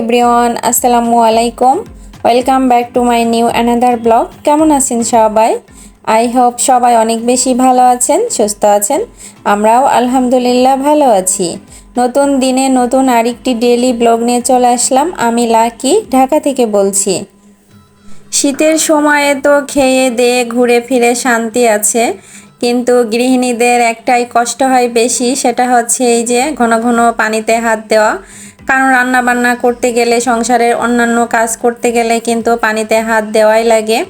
Everyone, আসসালামু আলাইকুম। Welcome back to my new another blog কেমন আছেন সবাই? আই হোপ সবাই অনেক বেশি ভালো আছেন, সুস্থ আছেন। আমরাও আলহামদুলিল্লাহ ভালো আছি। নতুন দিনে নতুন আরেকটি ডেলি ব্লগ নিয়ে চলে আসলাম। আমি লাকি, ঢাকা থেকে বলছি। শীতের সময়ে তো খেয়ে দিয়ে ঘুরে ফিরে শান্তি আছে, কিন্তু গৃহিণীদের একটাই কষ্ট হয় বেশি, সেটা হচ্ছে এই যে ঘন ঘন পানিতে হাত দেওয়া। কারণ রান্না বান্না করতে গেলে, সংসারের অন্যান্য কাজ করতে গেলে কিন্তু পানিতে হাত দেওয়াই লাগে।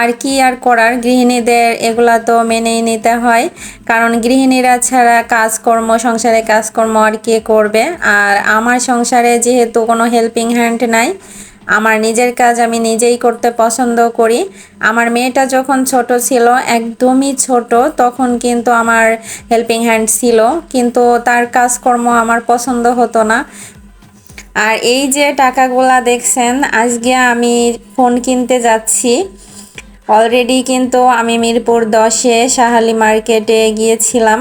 আর কি আর করার? গৃহিণীদের এগুলা তো মেনেই নিতে হয়। কারণ গৃহিণীরা ছাড়া কাজকর্ম, সংসারে কাজকর্ম আর কে করবে? আর আমার সংসারে যেহেতু কোনো হেল্পিং হ্যান্ড নাই, আমার নিজের কাজ আমি নিজেই করতে পছন্দ করি। আমার মেয়েটা যখন ছোট ছিল, একদমই ছোট, তখন কিন্তু আমার হেল্পিং হ্যান্ড ছিল। কিন্তু তার কাজকর্ম আমার পছন্দ হতো না। আর এই যে টাকাগুলা দেখছেন, আজকে আমি ফোন কিনতে যাচ্ছি। অলরেডি কিন্তু আমি মিরপুর দশে সাহালি মার্কেটে গিয়েছিলাম।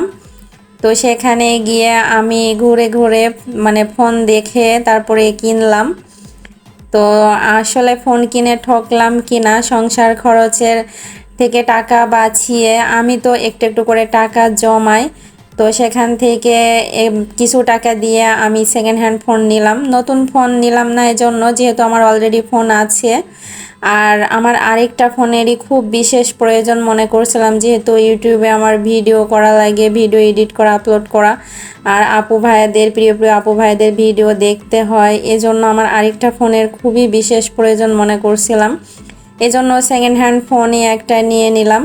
তো সেখানে গিয়ে আমি ঘুরে ঘুরে মানে ফোন দেখে তারপরে কিনলাম। তো আসলে ফোন কিনে ঠকলাম কিনা, সংসার খরচের থেকে টাকা বাঁচিয়ে আমি তো একটু একটু করে টাকা জমাই। তো সেখান থেকে কিছু টাকা দিয়ে আমি সেকেন্ড হ্যান্ড ফোন নিলাম। নতুন ফোন নিলাম না এজন্য, যেহেতু আমার অলরেডি ফোন আছে। আর আমার আরেকটা ফোনেরই খুব বিশেষ প্রয়োজন মনে করছিলাম, যেহেতু ইউটিউবে আমার ভিডিও করা লাগে ভিডিও এডিট করা আপলোড করা। আর আপু ভাইয়াদের, প্রিয় প্রিয় আপু ভাইয়াদের ভিডিও দেখতে হয়, এজন্য আমার আরেকটা ফোনের খুবই বিশেষ প্রয়োজন মনে করছিলাম। এজন্য সেকেন্ড হ্যান্ড ফোনই একটা নিয়ে নিলাম।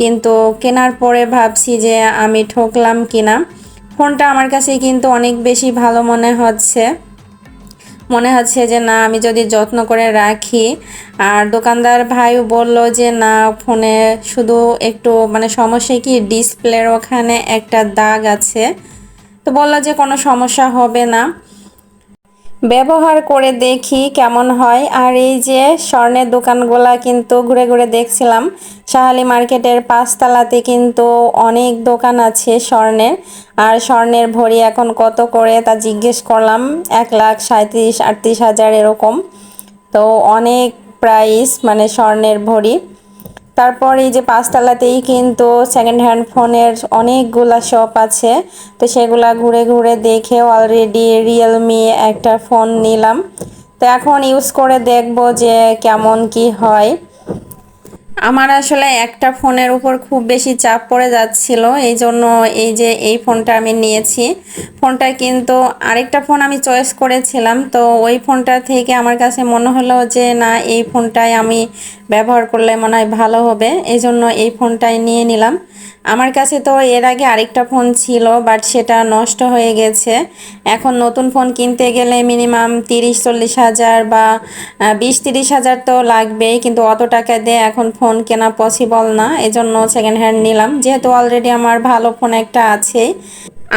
কিন্তু কেনার পরে ভাবছি যে আমি ঠকলাম কিনা। ফোনটা আমার কাছে কিন্তু অনেক বেশি ভালো মনে হচ্ছে। মনে হচ্ছে যে না, আমি যদি যত্ন করে রাখি, আর দোকানদার ভাইও বলল যে না, ফোনে শুধু একটু মানে সমস্যা কি, ডিসপ্লের ওখানে একটা দাগ আছে। তো বলল যে কোনো সমস্যা হবে না। ব্যবহার করে দেখি কেমন হয়। আর এই যে স্বর্ণের দোকানগুলা কিন্তু ঘুরে ঘুরে দেখছিলাম। শাহালি মার্কেটের পাঁচতলাতে কিন্তু অনেক দোকান আছে স্বর্ণের। আর স্বর্ণের ভরি এখন কত করে তা জিজ্ঞেস করলাম। এক লাখ সাঁত্রিশ আটত্রিশ হাজার এরকম। তো অনেক প্রাইস মানে স্বর্ণের ভরি। তারপর এই যে পাঁচতলাতেই কিন্তু সেকেন্ড হ্যান্ড ফোনের অনেকগুলা শপ আছে। তো সেগুলা ঘুরে ঘুরে দেখে অলরেডি রিয়েলমি একটা ফোন নিলাম। তো এখন ইউজ করে দেখব যে কেমন কি হয়। আমার আসলে একটা ফোনের উপর খুব বেশি চাপ পড়ে যাচ্ছিল, এই জন্য এই যে এই ফোনটা আমি নিয়েছি। ফোনটা কিন্তু আরেকটা ফোন আমি চয়েস করেছিলাম, তো ওই ফোনটা থেকে আমার কাছে মনে হলো যে, না, এই ফোনটাই আমি ব্যবহার করলে মনে হয় ভালো হবে, এই জন্য এই ফোনটাই নিয়ে নিলাম। আমার কাছে তো এর আগে আরেকটা ফোন ছিল বাট সেটা নষ্ট হয়ে গেছে। এখন নতুন ফোন কিনতে গেলে মিনিমাম তিরিশ, চল্লিশ হাজার বা বিশ, তিরিশ হাজার তো লাগবেই, কিন্তু অত টাকা দিয়ে এখন ফোন কেনা পসিবল না। এজন্য সেকেন্ড হ্যান্ড নিলাম, যেহেতু অলরেডি আমার ভালো ফোন একটা আছে।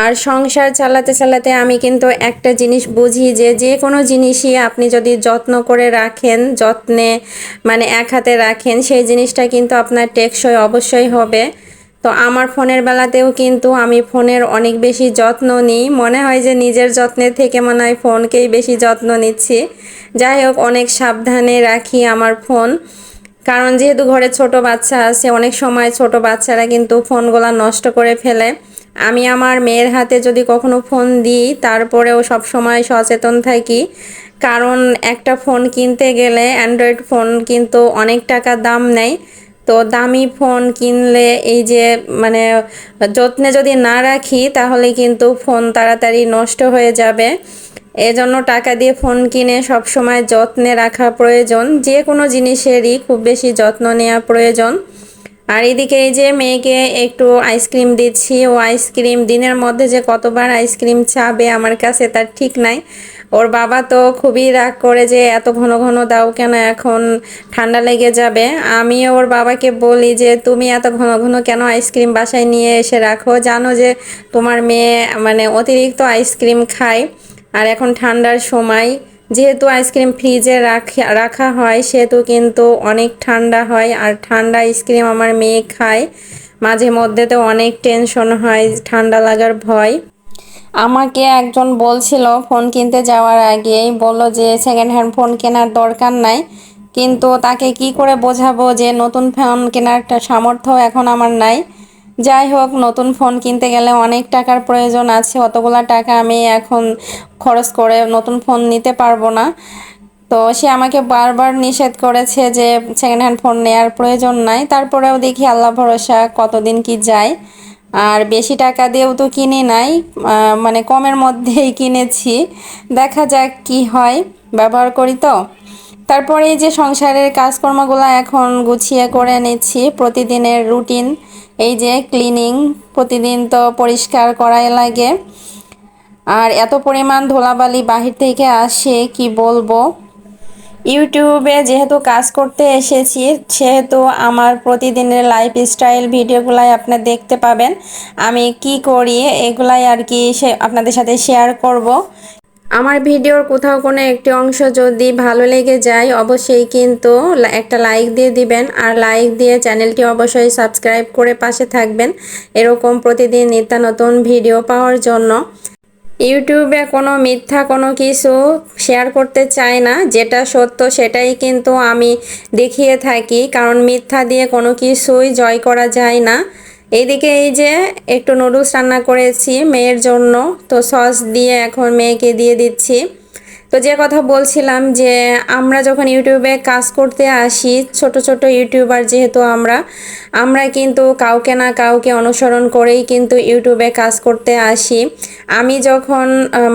আর সংসার চালাতে চালাতে আমি কিন্তু একটা জিনিস বুঝি যে যে কোনো জিনিসই আপনি যদি যত্ন করে রাখেন, যত্নে মানে এক হাতে রাখেন, সেই জিনিসটা কিন্তু আপনার টেকসই অবশ্যই হবে। তো আমার ফোনের বেলাতেও কিন্তু আমি ফোনের অনেক বেশি যত্ন নিই। মনে হয় যে নিজের যত্নের থেকে মনে হয় ফোনকেই বেশি যত্ন নিচ্ছি। যাই হোক, অনেক সাবধানে রাখি আমার ফোন। কারণ যেহেতু ঘরে ছোট বাচ্চা আছে, অনেক সময় ছোট বাচ্চারা কিন্তু ফোনগুলো নষ্ট করে ফেলে। আমি আমার মেয়ের হাতে যদি কখনো ফোন দিই, তারপরেও সব সময় সচেতন থাকি। কারণ একটা ফোন কিনতে গেলে অ্যান্ড্রয়েড ফোন কিন্তু অনেক টাকা দাম নেয়। তো দামি ফোন কিনলে এই যে মানে যত্নে যদি না রাখি, তাহলে কিন্তু ফোন তাড়াতাড়ি নষ্ট হয়ে যাবে। এজন্য টাকা দিয়ে ফোন কিনে সব সময় যত্নে রাখা প্রয়োজন। যে কোনো জিনিসেরই খুব বেশি যত্ন নেওয়া প্রয়োজন। আর এদিকে এই যে মেয়েকে একটু আইসক্রিম দিচ্ছি, ও আইসক্রিম দিনের মধ্যে যে কতবার আইসক্রিম চাবে আমার কাছে তার ঠিক নাই। ওর বাবা তো খুবই রাগ করে যে এত ঘন ঘন দাও কেন এখন ঠান্ডা লেগে যাবে। আমি ওর বাবাকে বলি যে, তুমি এত ঘন ঘন কেন আইসক্রিম বাসায় নিয়ে এসে রাখো? জানো যে তোমার মেয়ে মানে অতিরিক্ত আইসক্রিম খায়। আর এখন ঠান্ডার সময় যেহেতু আইসক্রিম ফ্রিজে রাখা রাখা হয়, সেহেতু কিন্তু অনেক ঠান্ডা হয়। আর ঠান্ডা আইসক্রিম আমার মেয়ে খায়। মাঝে মধ্যে তো অনেক টেনশন হয়, ঠান্ডা লাগার ভয়। আমাকে একজন বলছিল ফোন কিনতে যাওয়ার আগেই, বলল যে সেকেন্ড হ্যান্ড ফোন কেনার দরকার নাই। কিন্তু তাকে কি করে বোঝাবো যে নতুন ফোন কেনার সামর্থ্য এখন আমার নাই। যাই হোক, নতুন ফোন কিনতে গেলে অনেক টাকার প্রয়োজন আছে। অতগুলা টাকা আমি এখন খরচ করে নতুন ফোন নিতে পারব না। তো সে আমাকে বারবার নিষেধ করেছে যে সেকেন্ড হ্যান্ড ফোন নেওয়ার প্রয়োজন নাই। তারপরেও দেখি আল্লাহ ভরসা কতদিন কি যায়। আর বেশি টাকা দিয়েও তো কিনে নাই মানে কমের মধ্যেই কিনেছি। দেখা যাক কি হয়, ব্যবহার করি তো। তারপরে এই যে সংসারের কাজকর্মগুলো এখন গুছিয়ে করে নিচ্ছি, প্রতিদিনের রুটিন এই যে ক্লিনিং প্রতিদিন তো পরিষ্কার করাই লাগে। আর এত পরিমাণ ধুলাবালি বাহির থেকে আসে, কি বলব? ইউটিউবে যেহেতু কাজ করতে এসেছি, সেহেতু আমার প্রতিদিনের লাইফ স্টাইল ভিডিওগুলাই আপনি দেখতে পাবেন। আমি কি করি, এগুলাই আর কি সে আপনাদের সাথে শেয়ার করব। আমার ভিডিওর কোথাও কোনো একটি অংশ যদি ভালো লেগে যায়, অবশ্যই কিন্তু একটা লাইক দিয়ে দিবেন। আর লাইক দিয়ে চ্যানেলটি অবশ্যই সাবস্ক্রাইব করে পাশে থাকবেন। এরকম প্রতিদিন নিত্য নতুন ভিডিও পাওয়ার জন্য। ইউটিউবে কোনো মিথ্যা কোনো কিছু শেয়ার করতে চায় না। যেটা সত্য সেটাই কিন্তু আমি দেখিয়ে থাকি। কারণ মিথ্যা দিয়ে কোনো কিছুই জয় করা যায় না। এইদিকে এই যে একটু নুডলস রান্না করেছি, মেয়ের জন্য। তো সস দিয়ে এখন মেয়েকে দিয়ে দিচ্ছি। তো যে কথা বলছিলাম যে আমরা যখন ইউটিউবে কাজ করতে আসি, ছোট ছোট ইউটিউবার যেহেতু আমরা আমরা কিন্তু কাউকে না কাউকে অনুসরণ করেই কিন্তু ইউটিউবে কাজ করতে আসি। আমি যখন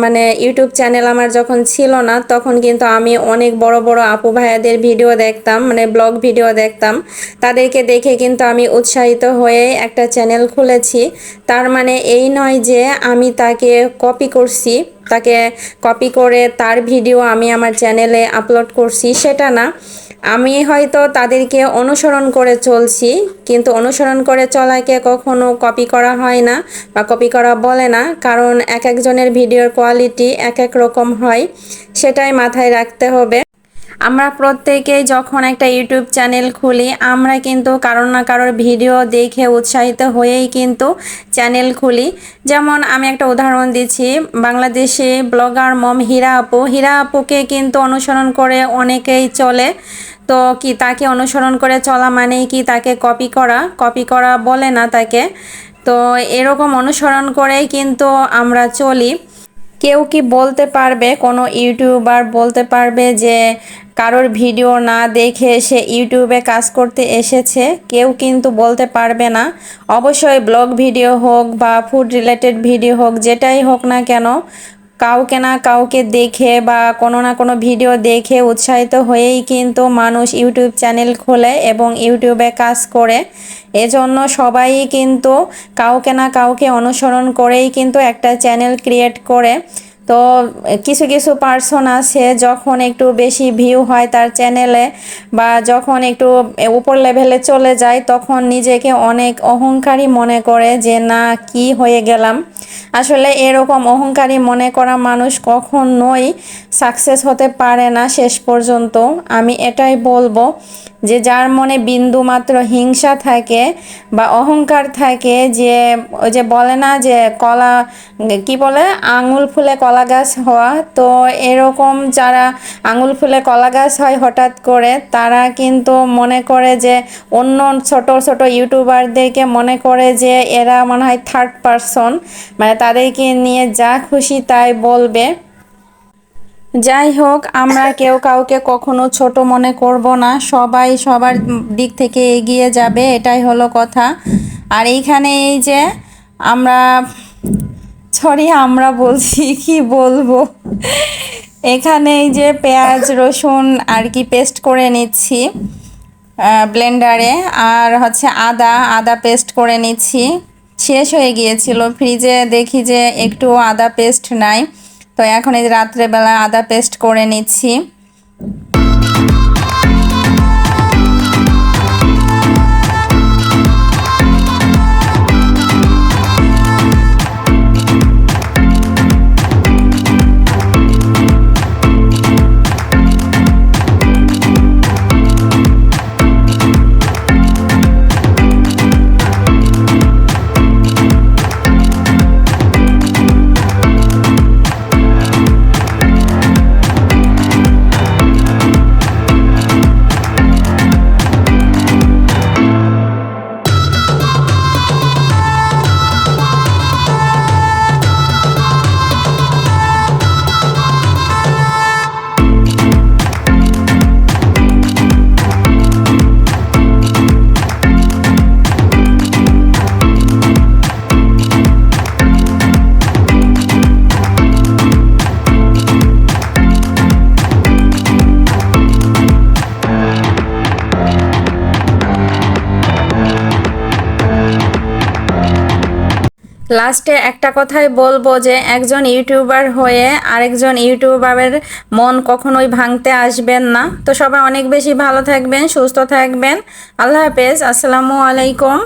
মানে ইউটিউব চ্যানেল আমার যখন ছিল না, তখন কিন্তু আমি অনেক বড় বড় আপু ভাইয়াদের ভিডিও দেখতাম মানে ব্লগ ভিডিও দেখতাম। তাদেরকে দেখে কিন্তু আমি উৎসাহিত হয়ে একটা চ্যানেল খুলেছি। তার মানে এই নয় যে আমি তাকে কপি করছি। তাকে কপি করে তার ভিডিও আমি আমার চ্যানেলে আপলোড করছি, সেটা না। আমি হয়তো তাদেরকে অনুসরণ করে চলছি, কিন্তু অনুসরণ করে চলাকে কখনো কপি করা হয় না বা কপি করা বলে না, কারণ এক একজনের ভিডিওর কোয়ালিটি এক এক রকম হয়, সেটাই মাথায় রাখতে হবে। আমরা প্রত্যেকেই যখন একটা ইউটিউব চ্যানেল খুলি, আমরা কিন্তু কারোর না কারোর ভিডিও দেখে উৎসাহিত হয়েই কিন্তু চ্যানেল খুলি। যেমন আমি একটা উদাহরণ দিচ্ছি, বাংলাদেশে ব্লগার মম হীরা আপু। হীরা আপুকে কিন্তু অনুসরণ করে অনেকেই চলে। তো কি তাকে অনুসরণ করে চলা মানেই কি তাকে কপি করা? কপি করা বলে না তাকে। তো এরকম অনুসরণ করেই কিন্তু আমরা চলি। কেউ কি বলতে পারবে, কোনো ইউটিউবার বলতে পারবে যে কারোর ভিডিও না দেখে সে ইউটিউবে কাজ করতে এসেছে? কেউ কিন্তু বলতে পারবে না। অবশ্যই ব্লগ ভিডিও হোক বা ফুড রিলেটেড ভিডিও হোক, যেটাই হোক না কেন কাউকে না কাউকে দেখে বা কোনো না কোনো ভিডিও দেখে উৎসাহিত হয়েই কিন্তু মানুষ ইউটিউব চ্যানেল খোলে এবং ইউটিউবে কাজ করে। এজন্য সবাই কিন্তু কাউকে না কাউকে অনুসরণ করেই কিন্তু একটা চ্যানেল ক্রিয়েট করে। তো কিছু কিছু পার্সন আছে, যখন একটু বেশি ভিউ হয় তার চ্যানেলে বা যখন একটু উপর লেভেলে চলে যায়, তখন নিজেকে অনেক অহংকারী মনে করে যে, না, কি হয়ে গেলাম? আসলে এরকম অহংকারী মনে করা মানুষ কখনোই সাকসেস হতে পারে না শেষ পর্যন্ত। আমি এটাই বলব যে যার মনে বিন্দু মাত্র হিংসা থাকে বা অহংকার থাকে, যে ওই যে বলে না যে কলা, কি বলে? আঙুল ফুলে কলা গাছ হওয়া। তো এরকম যারা আঙুল ফুলে কলা গাছ হয় হঠাৎ করে, তারা কিন্তু মনে করে যে অন্য ছোট ছোট ইউটিউবারদেরকে মনে করে যে এরা মনে হয় থার্ড পারসন মানে তাদেরকে নিয়ে যা খুশি তাই বলবে। যাই হোক আমরা কেউ কাউকে কখনো ছোট মনে করব না। সবাই সবার দিক থেকে এগিয়ে যাবে, এটাই হলো কথা। আর এইখানে এই যে আমরা সরি আমরা বলছি, কি বলব? এখানে এই যে পেঁয়াজ, রসুন আর কি পেস্ট করে নিচ্ছি ব্লেন্ডারে আর হচ্ছে আদা আদা পেস্ট করে নিচ্ছি। শেষ হয়ে গিয়েছিল ফ্রিজে দেখি যে একটু আদা পেস্ট নাই। তো এখন এই রাত্রেবেলা আদা পেস্ট করে নিচ্ছি। লাস্টে একটা কথাই বলব যে একজন ইউটিউবার হয়ে আরেকজন ইউটিউবারের মন কখনোই ভাঙতে আসবেন না। তো সবাই অনেক বেশি ভালো থাকবেন, সুস্থ থাকবেন। আল্লাহ হাফেজ, আসসালামু আলাইকুম।